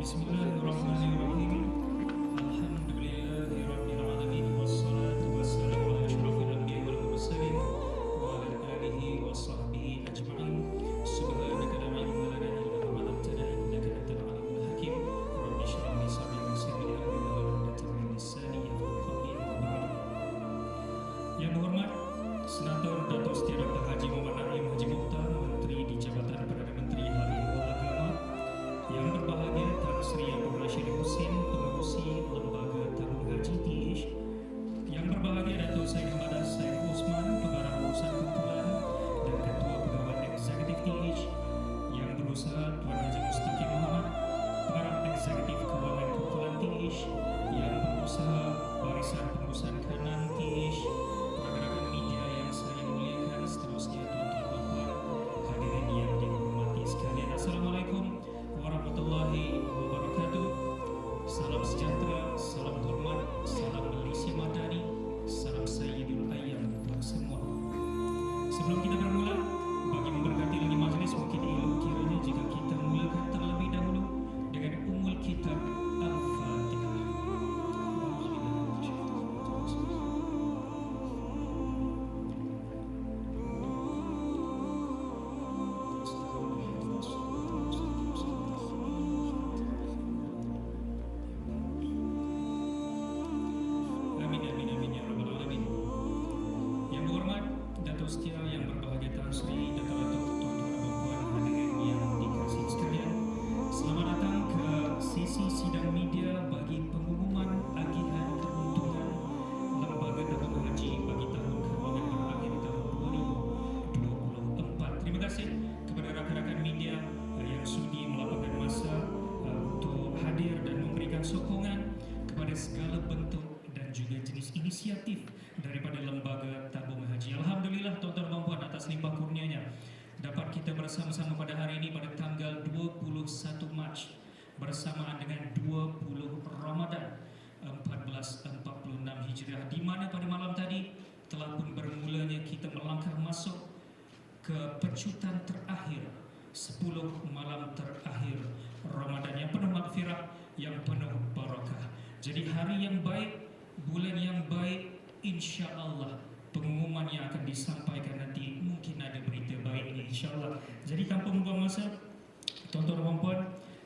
Bismillahirrahmanirrahim. Setia yang berbahagia Tan Sri Datuk Datuk Tuan-Tuan dan Puan hadirin yang dikasihi sekalian. Selamat datang ke sesi sidang media bagi pengumuman agihan peruntungan Lembaga Tabung Haji bagi tahun kewangan berakhir tahun 2024. Terima kasih kepada rakan-rakan media uh, yang sudi meluangkan masa uh, untuk hadir dan memberikan sokongan kepada segala bentuk juga jenis inisiatif daripada Lembaga Tabung Haji. Alhamdulillah tuan-tuan dan puan atas limpah kurnianya dapat kita bersama-sama pada hari ini pada tanggal 21 Mac bersamaan dengan 20 Ramadan 1446 Hijriah di mana pada malam tadi telah pun bermulanya kita melangkah masuk ke pecutan terakhir 10 malam terakhir Ramadan yang penuh maghfirah yang penuh barakah. Jadi hari yang baik, bulan yang baik insya-Allah pengumuman yang akan disampaikan nanti mungkin ada berita baik insya-Allah. Jadi tanpa membuang masa, tuan-tuan dan puan,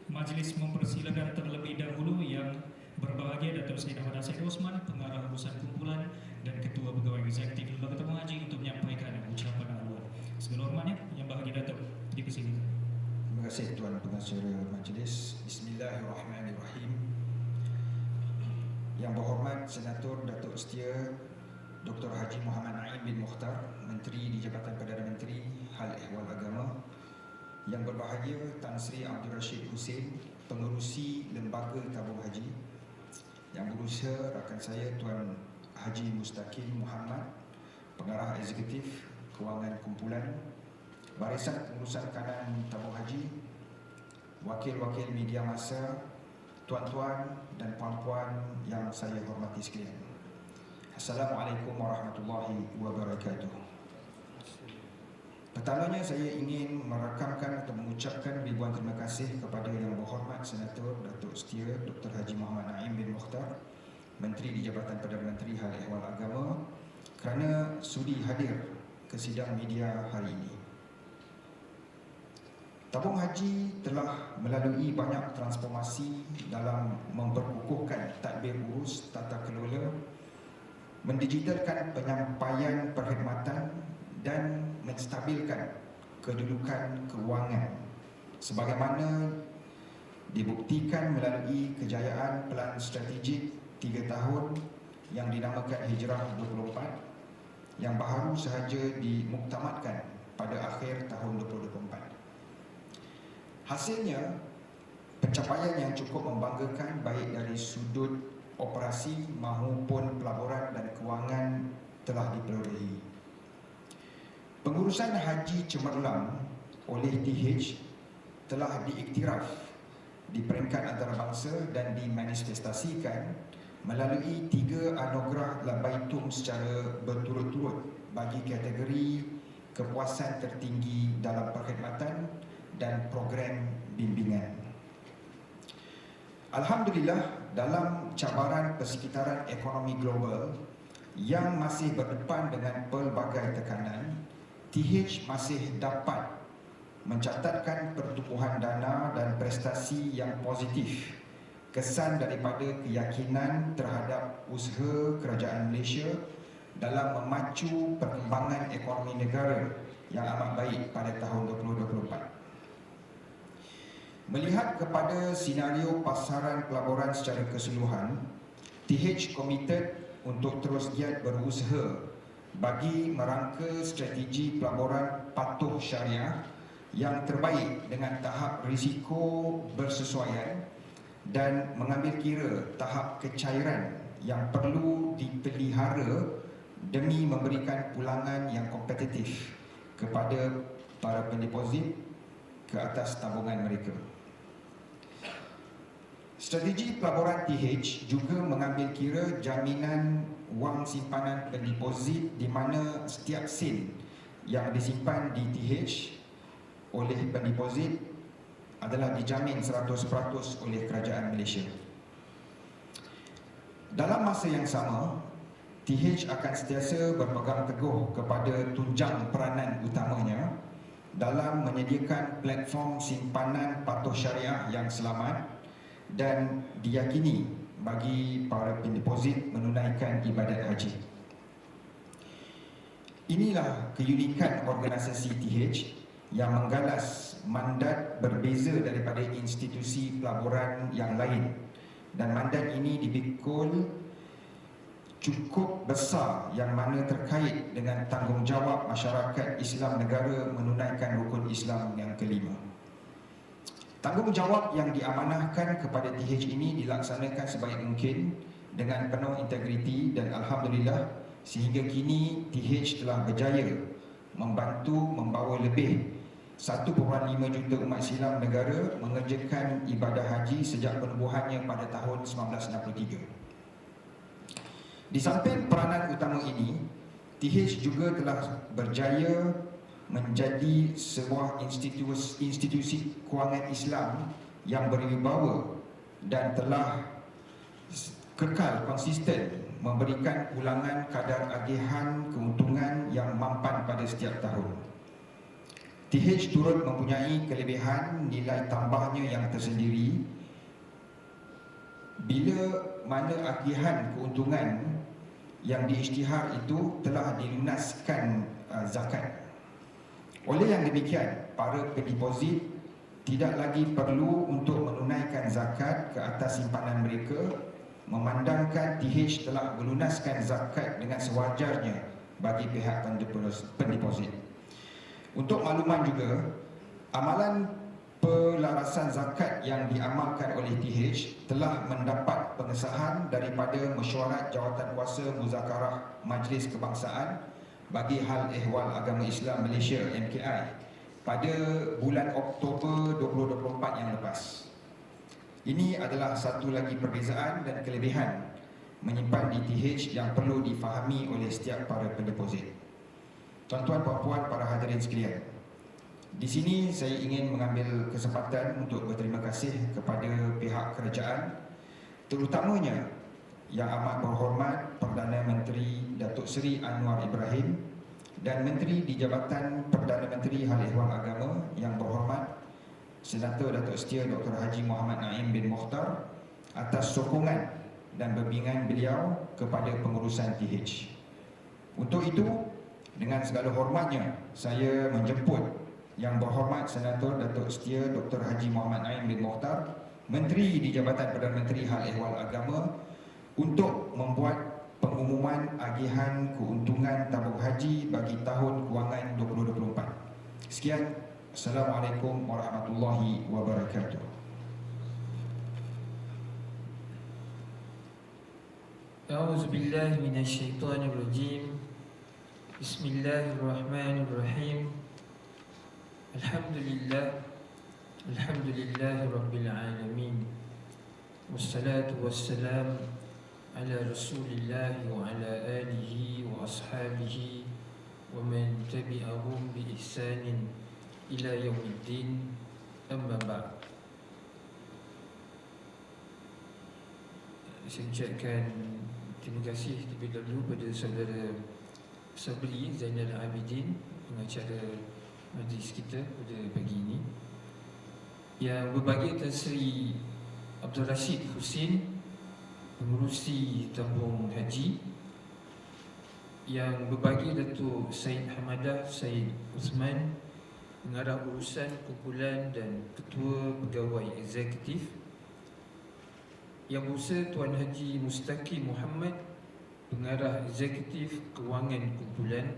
majlis mempersilakan terlebih dahulu yang berbahagia Datuk Syed Ahmad Said Osman, pengarah urusan kumpulan dan ketua pegawai eksekutif Lembaga Tabung Haji untuk menyampaikan ucapan awal. Segala hormatnya, yang bahagia Datuk, dipersilakan. Terima kasih Tuan Pengacara Majlis. Bismillahirrahmanirrahim. Yang berhormat Senator Datuk Setia Dr. Haji Muhammad Naim bin Mukhtar, Menteri di Jabatan Perdana Menteri Hal Ehwal Agama. Yang berbahagia Tan Sri Abdul Rashid Hussein, Pengerusi Lembaga Tabung Haji. Yang berusaha rakan saya Tuan Haji Mustaqim Muhammad, Pengarah Eksekutif Kewangan Kumpulan Barisan Pengurusan Kanan Tabung Haji Wakil-wakil media masa Tuan-tuan dan puan-puan yang saya hormati sekalian Assalamualaikum warahmatullahi wabarakatuh Pertamanya saya ingin merakamkan atau mengucapkan ribuan terima kasih kepada Yang Berhormat Senator Datuk Setia Dr. Haji Muhammad Naim bin Mukhtar Menteri di Jabatan Perdana Menteri Hal Ehwal Agama kerana sudi hadir ke sidang media hari ini Tabung Haji telah melalui banyak transformasi dalam memperkukuhkan tadbir urus tata kelola, mendigitalkan penyampaian perkhidmatan dan menstabilkan kedudukan kewangan sebagaimana dibuktikan melalui kejayaan pelan strategik 3 tahun yang dinamakan Hijrah 24 yang baru sahaja dimuktamadkan pada akhir tahun 2024. Hasilnya, pencapaian yang cukup membanggakan baik dari sudut operasi maupun pelaburan dan kewangan telah diperolehi. Pengurusan haji cemerlang oleh DH telah diiktiraf di peringkat antarabangsa dan dimanifestasikan melalui tiga anugerah Labaitum secara berturut-turut bagi kategori kepuasan tertinggi dalam perkhidmatan dan program bimbingan. Alhamdulillah dalam cabaran persekitaran ekonomi global yang masih berdepan dengan pelbagai tekanan, TH masih dapat mencatatkan pertumbuhan dana dan prestasi yang positif kesan daripada keyakinan terhadap usaha kerajaan Malaysia dalam memacu perkembangan ekonomi negara yang amat baik pada tahun 2024. Melihat kepada senario pasaran pelaburan secara keseluruhan, TH committed untuk terus giat berusaha bagi merangka strategi pelaburan patuh syariah yang terbaik dengan tahap risiko bersesuaian dan mengambil kira tahap kecairan yang perlu dipelihara demi memberikan pulangan yang kompetitif kepada para pendeposit ke atas tabungan mereka. Strategi pelaburan TH juga mengambil kira jaminan wang simpanan pendeposit di mana setiap sen yang disimpan di TH oleh pendeposit adalah dijamin 100% oleh kerajaan Malaysia. Dalam masa yang sama, TH akan sentiasa berpegang teguh kepada tunjang peranan utamanya dalam menyediakan platform simpanan patuh syariah yang selamat dan diyakini bagi para pendeposit menunaikan ibadat haji. Inilah keunikan organisasi TH yang menggalas mandat berbeza daripada institusi pelaburan yang lain dan mandat ini dipikul cukup besar yang mana terkait dengan tanggungjawab masyarakat Islam negara menunaikan rukun Islam yang kelima. Tanggungjawab yang diamanahkan kepada TH ini dilaksanakan sebaik mungkin dengan penuh integriti dan Alhamdulillah sehingga kini TH telah berjaya membantu membawa lebih 1.5 juta umat Islam negara mengerjakan ibadah haji sejak penubuhannya pada tahun 1963. Di samping peranan utama ini, TH juga telah berjaya menjadi sebuah institusi, institusi kewangan Islam yang berwibawa dan telah kekal konsisten memberikan ulangan kadar agihan keuntungan yang mampan pada setiap tahun. TH turut mempunyai kelebihan nilai tambahnya yang tersendiri bila mana agihan keuntungan yang diisytihar itu telah dilunaskan uh, zakat. Oleh yang demikian, para pendeposit tidak lagi perlu untuk menunaikan zakat ke atas simpanan mereka memandangkan TH telah melunaskan zakat dengan sewajarnya bagi pihak pendeposit. Untuk makluman juga, amalan pelarasan zakat yang diamalkan oleh TH telah mendapat pengesahan daripada mesyuarat jawatan kuasa muzakarah Majlis Kebangsaan bagi hal ehwal agama Islam Malaysia MKI pada bulan Oktober 2024 yang lepas. Ini adalah satu lagi perbezaan dan kelebihan menyimpan di TH yang perlu difahami oleh setiap para pendeposit. Tuan-tuan, puan-puan, para hadirin sekalian, di sini saya ingin mengambil kesempatan untuk berterima kasih kepada pihak kerajaan terutamanya yang amat berhormat Perdana Menteri Datuk Seri Anwar Ibrahim dan Menteri di Jabatan Perdana Menteri Hal Ehwal Agama yang berhormat Senator Datuk Setia Dr. Haji Muhammad Naim bin Mokhtar atas sokongan dan bimbingan beliau kepada pengurusan TH. Untuk itu, dengan segala hormatnya, saya menjemput yang berhormat Senator Datuk Setia Dr. Haji Muhammad Naim bin Mokhtar Menteri di Jabatan Perdana Menteri Hal Ehwal Agama untuk membuat pengumuman agihan keuntungan tabung haji bagi tahun kewangan 2024 Sekian Assalamualaikum warahmatullahi wabarakatuh أعوذ بالله من الشيطان الرجيم بسم الله الرحمن الرحيم الحمد لله الحمد لله رب العالمين والصلاة والسلام على رسول الله وعلى آله وأصحابه ومن تبعهم بإحسان إلى يوم الدين أما بعد saya ucapkan terima kasih terlebih dahulu pada saudara Sabri Zainal Abidin pengacara majlis kita pada pagi ini yang berbagi atas Sri Abdul Rashid Hussein pengurusi tabung haji yang berbagi Datuk Said Hamadah Said Usman pengarah urusan kumpulan dan ketua pegawai eksekutif yang berusaha Tuan Haji Mustaqim Muhammad pengarah eksekutif kewangan kumpulan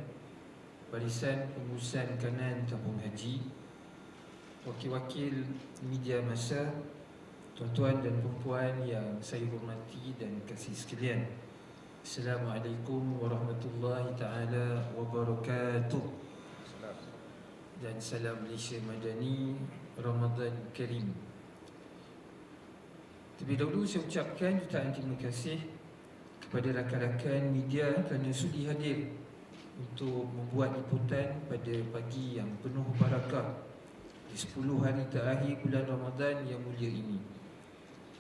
Barisan Pengurusan Kanan Tabung Haji Wakil-wakil media masa Tuan-tuan dan perempuan yang saya hormati dan kasih sekalian. Assalamualaikum warahmatullahi ta'ala wabarakatuh. Dan salam Malaysia Madani Ramadan Karim. Terlebih dahulu saya ucapkan jutaan terima kasih Kepada rakan-rakan media kerana sudi hadir untuk membuat liputan pada pagi yang penuh barakah di 10 hari terakhir bulan Ramadan yang mulia ini.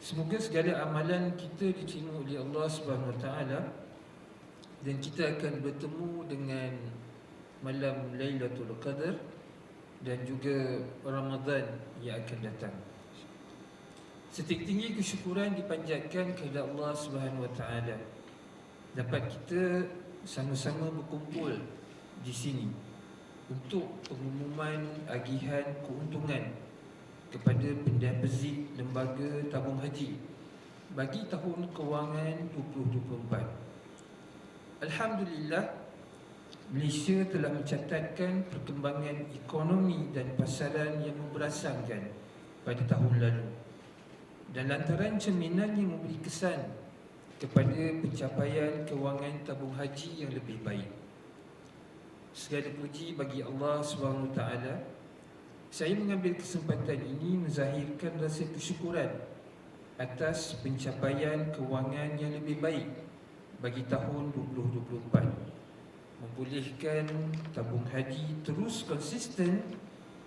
Semoga segala amalan kita diterima oleh Allah Subhanahu Wa Taala dan kita akan bertemu dengan malam Lailatul Qadar dan juga Ramadan yang akan datang. Setinggi-tinggi kesyukuran dipanjatkan kepada Allah Subhanahu Wa Taala. Dapat kita sama-sama berkumpul di sini untuk pengumuman agihan keuntungan kepada pendepozit lembaga tabung haji bagi tahun kewangan 2024. Alhamdulillah Malaysia telah mencatatkan perkembangan ekonomi dan pasaran yang memberasangkan pada tahun lalu. Dan lantaran cerminan yang memberi kesan kepada pencapaian kewangan tabung haji yang lebih baik. Segala puji bagi Allah SWT Saya mengambil kesempatan ini Menzahirkan rasa kesyukuran Atas pencapaian kewangan yang lebih baik Bagi tahun 2024 membolehkan tabung haji terus konsisten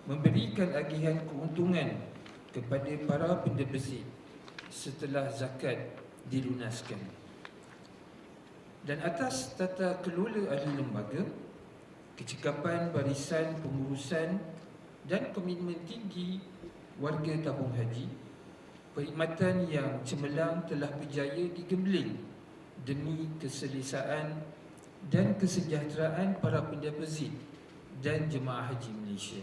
memberikan agihan keuntungan kepada para pendeposit setelah zakat dilunaskan. Dan atas tata kelola ahli lembaga, kecekapan barisan pengurusan dan komitmen tinggi warga tabung haji, perkhidmatan yang cemerlang telah berjaya digembleng demi keselesaan dan kesejahteraan para pendeposit dan jemaah haji Malaysia.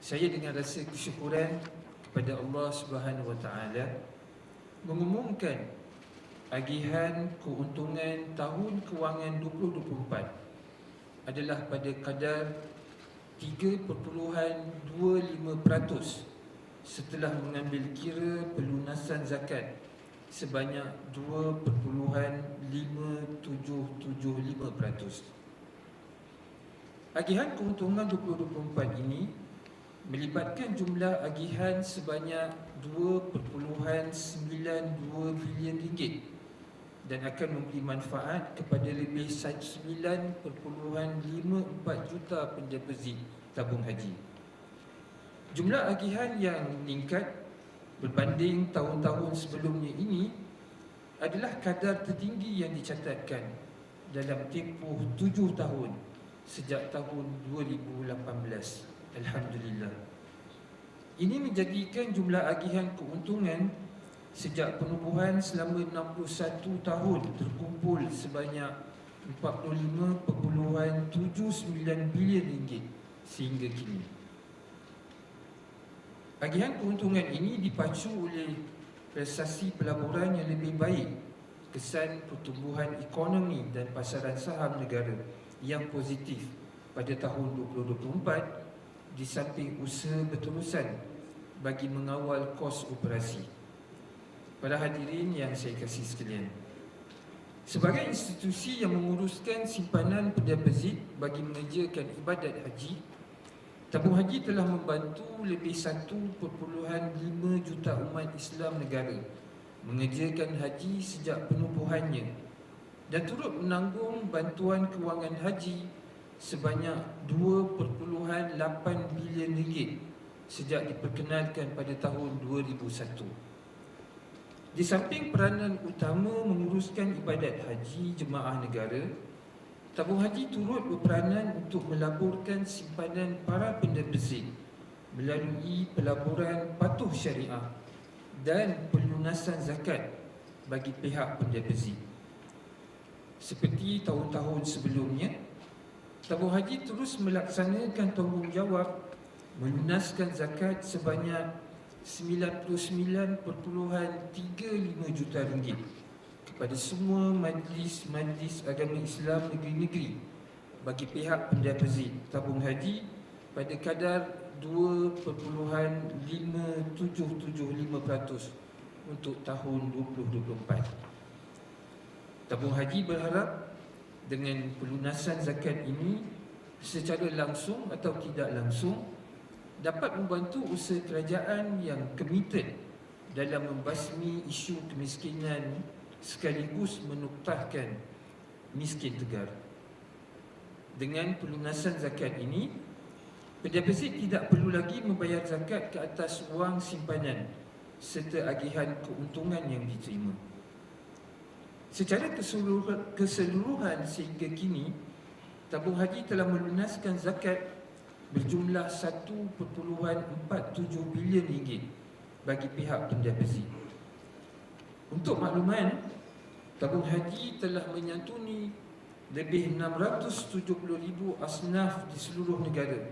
Saya dengan rasa kesyukuran kepada Allah Subhanahu Wa Taala mengumumkan agihan keuntungan tahun kewangan 2024 adalah pada kadar 3.25% setelah mengambil kira pelunasan zakat sebanyak 2.5775%. Agihan keuntungan 2024 ini melibatkan jumlah agihan sebanyak 2.92 bilion ringgit dan akan memberi manfaat kepada lebih 9.54 juta pendeposit tabung haji. Jumlah agihan yang meningkat berbanding tahun-tahun sebelumnya ini adalah kadar tertinggi yang dicatatkan dalam tempoh tujuh tahun sejak tahun 2018. Alhamdulillah. Ini menjadikan jumlah agihan keuntungan sejak penubuhan selama 61 tahun terkumpul sebanyak 45.79 bilion ringgit sehingga kini. Agihan keuntungan ini dipacu oleh prestasi pelaburan yang lebih baik, kesan pertumbuhan ekonomi dan pasaran saham negara yang positif pada tahun 2024 di samping usaha berterusan bagi mengawal kos operasi. Para hadirin yang saya kasih sekalian, sebagai institusi yang menguruskan simpanan pendeposit bagi mengerjakan ibadat haji, Tabung Haji telah membantu lebih 1.5 juta umat Islam negara mengerjakan haji sejak penubuhannya dan turut menanggung bantuan kewangan haji sebanyak 2.8 bilion ringgit sejak diperkenalkan pada tahun 2001. Di samping peranan utama menguruskan ibadat haji jemaah negara, Tabung haji turut berperanan untuk melaburkan simpanan para pendeposit melalui pelaburan patuh syariah dan pelunasan zakat bagi pihak pendeposit. Seperti tahun-tahun sebelumnya, tabung haji terus melaksanakan tanggungjawab melunaskan zakat sebanyak 99.35 juta ringgit pada semua majlis-majlis agama Islam negeri-negeri bagi pihak pendeposit tabung haji pada kadar 2.5775% untuk tahun 2024. Tabung haji berharap dengan pelunasan zakat ini secara langsung atau tidak langsung dapat membantu usaha kerajaan yang komited dalam membasmi isu kemiskinan sekaligus menuktahkan miskin tegar. Dengan pelunasan zakat ini, pendeposit tidak perlu lagi membayar zakat ke atas wang simpanan serta agihan keuntungan yang diterima. Secara keseluruhan sehingga kini, tabung haji telah melunaskan zakat berjumlah 1.47 bilion ringgit bagi pihak pendeposit. Untuk makluman, tabung haji telah menyantuni lebih 670 ribu asnaf di seluruh negara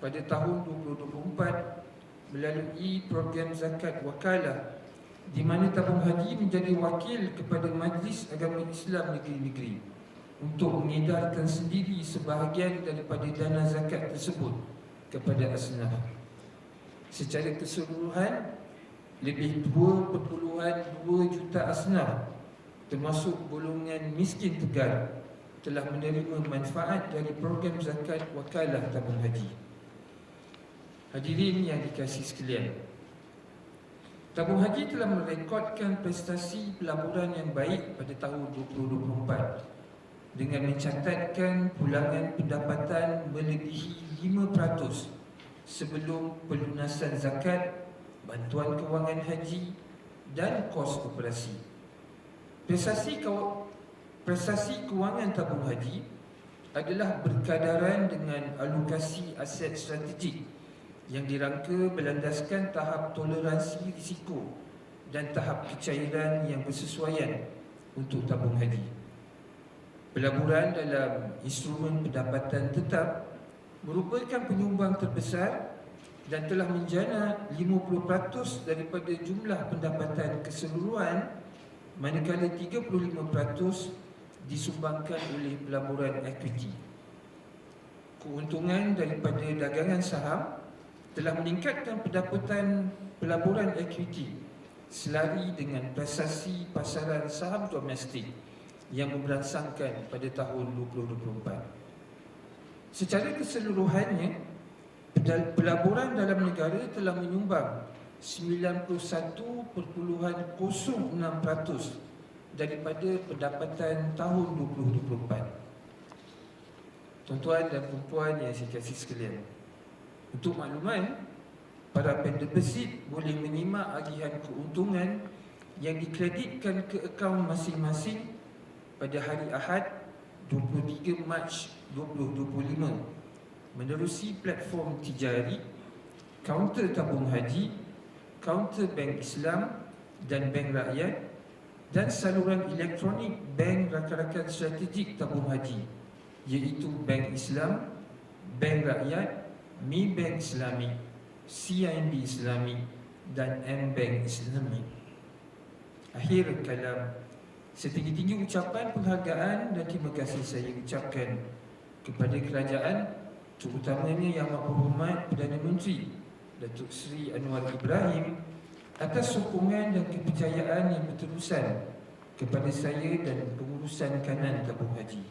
pada tahun 2024 melalui program zakat wakalah di mana tabung haji menjadi wakil kepada Majlis Agama Islam negeri-negeri untuk mengedarkan sendiri sebahagian daripada dana zakat tersebut kepada asnaf. Secara keseluruhan, lebih 2.2 juta asnaf termasuk golongan miskin tegar telah menerima manfaat dari program zakat wakalah tabung haji. Hadirin yang dikasihi sekalian, Tabung Haji telah merekodkan prestasi pelaburan yang baik pada tahun 2024 dengan mencatatkan pulangan pendapatan melebihi 5% sebelum pelunasan zakat, bantuan kewangan haji dan kos operasi. Prestasi prestasi kewangan tabung haji adalah berkadaran dengan alokasi aset strategik yang dirangka berlandaskan tahap toleransi risiko dan tahap kecairan yang bersesuaian untuk tabung haji. Pelaburan dalam instrumen pendapatan tetap merupakan penyumbang terbesar dan telah menjana 50% daripada jumlah pendapatan keseluruhan manakala 35% disumbangkan oleh pelaburan equity. Keuntungan daripada dagangan saham telah meningkatkan pendapatan pelaburan equity selari dengan prestasi pasaran saham domestik yang memberansangkan pada tahun 2024. Secara keseluruhannya, pelaburan dalam negara telah menyumbang 91.06% daripada pendapatan tahun 2024. Tuan-tuan dan puan yang saya kasih sekalian, untuk makluman, para pendeposit boleh menyimak agihan keuntungan yang dikreditkan ke akaun masing-masing pada hari Ahad 23 Mac 2025 menerusi platform tijari, kaunter tabung haji, kaunter bank Islam dan bank rakyat dan saluran elektronik bank rakan-rakan strategik tabung haji iaitu bank Islam, bank rakyat Mi Bank Islami, CIMB Islami dan M Bank Islami. Akhir kalam setinggi-tinggi ucapan penghargaan dan terima kasih saya ucapkan kepada kerajaan terutamanya Yang Berhormat Perdana Menteri Datuk Seri Anwar Ibrahim atas sokongan dan kepercayaan yang berterusan kepada saya dan pengurusan kanan tabung haji.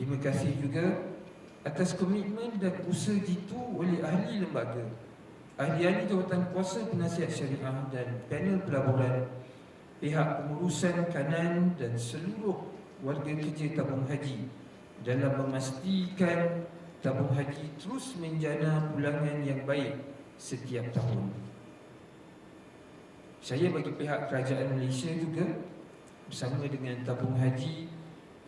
Terima kasih juga atas komitmen dan usaha jitu oleh ahli lembaga, ahli-ahli jawatan kuasa penasihat syariah dan panel pelaburan, pihak pengurusan kanan dan seluruh warga kerja tabung haji dalam memastikan tabung haji terus menjana pulangan yang baik setiap tahun. Saya bagi pihak kerajaan Malaysia juga bersama dengan tabung haji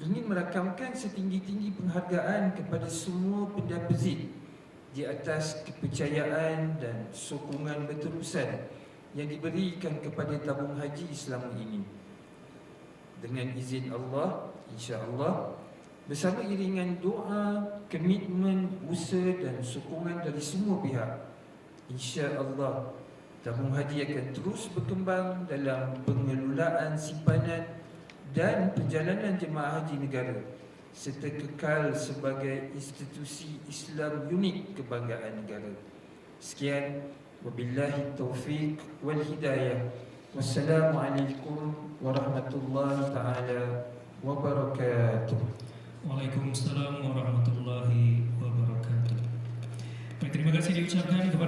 ingin merakamkan setinggi-tinggi penghargaan kepada semua pendapazit di atas kepercayaan dan sokongan berterusan yang diberikan kepada tabung haji selama ini. Dengan izin Allah, insya-Allah bersama iringan doa, komitmen, usaha dan sokongan dari semua pihak, insya-Allah tabung haji akan terus berkembang dalam pengelolaan simpanan dan perjalanan jemaah haji negara serta kekal sebagai institusi Islam unik kebanggaan negara. Sekian wabillahi taufik wal hidayah. Wassalamualaikum warahmatullahi taala wabarakatuh. Waalaikumsalam warahmatullahi wabarakatuh. Baik, terima kasih diucapkan kepada